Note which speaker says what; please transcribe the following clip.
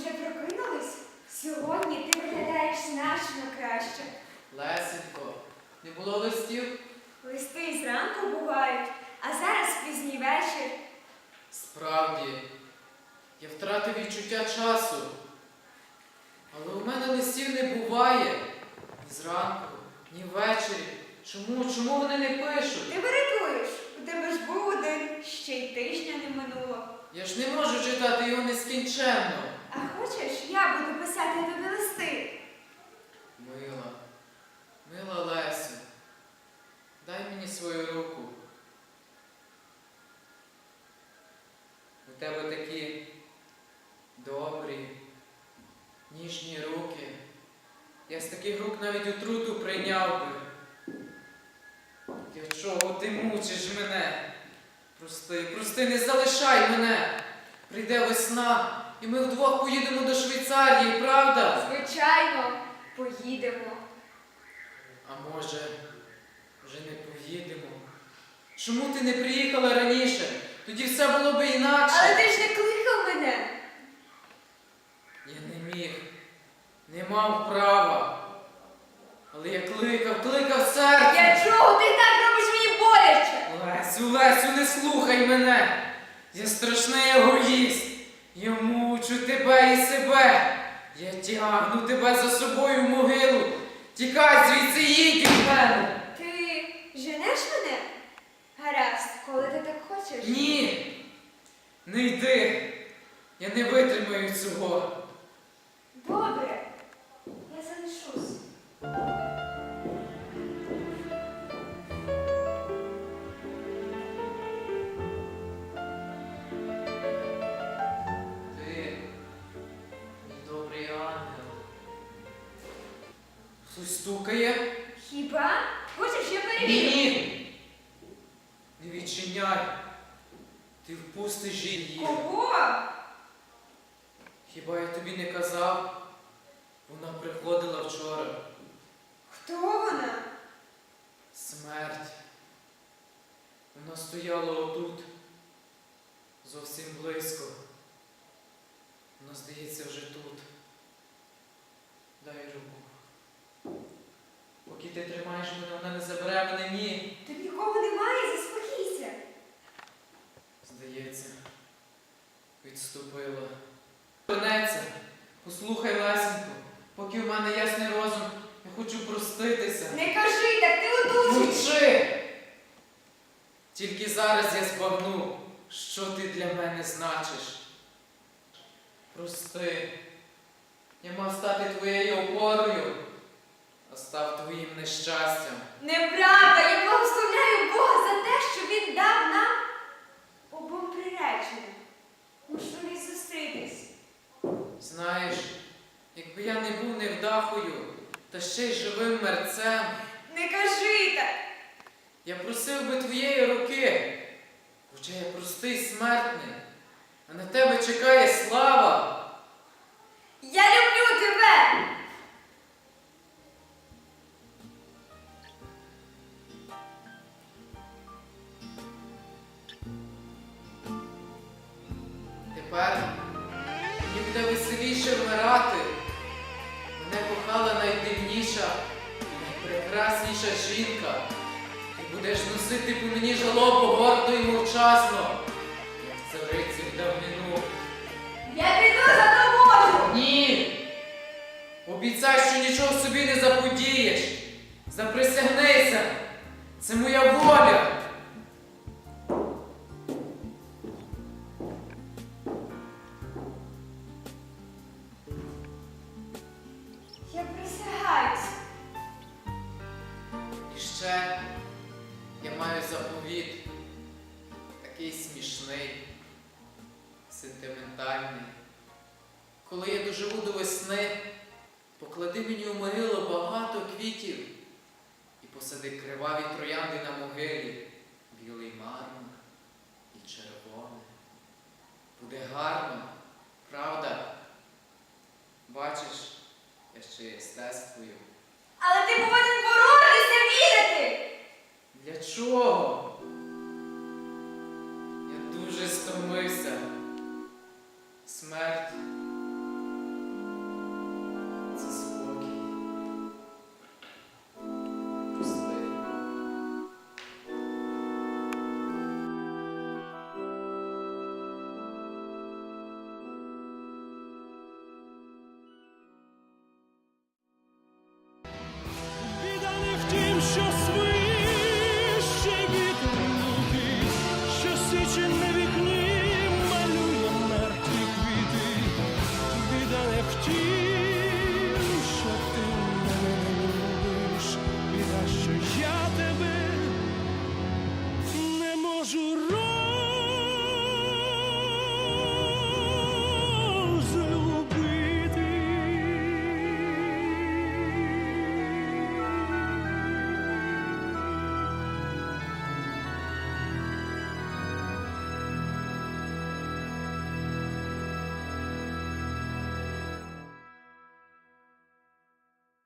Speaker 1: вже прокинулись? Сьогодні ти виглядаєш значно краще.
Speaker 2: Лесенько, не було листів?
Speaker 1: Листи і зранку бувають, а зараз пізній вечір.
Speaker 2: Справді, я втратив відчуття часу. Але у мене листів не буває ні зранку, ні ввечері. Чому? Чому вони не пишуть?
Speaker 1: Ти вирятуєш. У тебе ж був один, ще й тижня не минуло.
Speaker 2: Я ж не можу читати його нескінченно.
Speaker 1: А хочеш, я буду писати тобі листи?
Speaker 2: Мила, мила Лесю, дай мені свою руку. У тебе такі добрі, ніжні руки. Я з таких рук навіть отруту прийняв би. Для чого ти мучиш мене? Прости, прости, не залишай мене. Прийде весна, і ми вдвох поїдемо до Швейцарії, правда?
Speaker 1: Звичайно, поїдемо.
Speaker 2: А може, вже не поїдемо? Чому ти не приїхала раніше? Тоді все було би інакше.
Speaker 1: Але ти ж не кликав мене.
Speaker 2: Я не міг, не мав права. Але я кликав, кликав серце.
Speaker 1: Для чого ти так робиш мені боляче?
Speaker 2: Лесю, Лесю, не слухай мене. Я страшний егоїст. Я мучу тебе і себе. Я тягну тебе за собою в могилу. Тікай звідси їдь від мене.
Speaker 1: Ти женеш мене? Гаразд, коли ти так хочеш.
Speaker 2: Ні, не йди. Я не витримаю цього. Стукає?
Speaker 1: Хіба? Хочеш, я перевірю?
Speaker 2: ні. Не відчиняй. Ти впустиш її.
Speaker 1: Кого?
Speaker 2: Хіба я тобі не казав? Вона приходила вчора.
Speaker 1: Хто вона?
Speaker 2: Смерть. Вона стояла отут. Зовсім близько. Вона, здається, вже тут. Дай руку. Поки ти тримаєш мене, вона не забере мене ні.
Speaker 1: Тут нікого немає, заспокійся.
Speaker 2: Здається, відступила. Вернеться. Послухай, Лесенько, поки в мене ясний розум, я хочу проститися.
Speaker 1: Не кажи так, ти одужуєш.
Speaker 2: Мовчи! Тільки зараз я збагну, що ти для мене значиш. Прости, я мав стати твоєю опорою, став твоїм нещастям.
Speaker 1: Неправда, я благословляю Бога за те, що він дав нам обом приреченим. Можливість зустрітись.
Speaker 2: Знаєш, якби я не був невдахою, та ще й живим мерцем,
Speaker 1: Не кажи так.
Speaker 2: я просив би твоєї руки, хоча я простий смертний, а на тебе чекає слава. Тепер мені буде веселіше вмирати. Мене кохала найдивніша, найпрекрасніша жінка. Ти будеш носити по мені жалобу гордо і мовчасно, як цариці в давнину.
Speaker 1: Я піду за тобою.
Speaker 2: Ні! Обіцяй, що нічого собі не заподієш. Заприсягнися. Це моя воля. Ще я маю заповіт, такий смішний, сентиментальний. Коли я доживу до весни, поклади мені у могилу багато квітів і посади криваві троянди на могилі, білий мармур і червоне. Буде гарно, правда? Бачиш, я ще єстествую.
Speaker 1: Але
Speaker 2: precious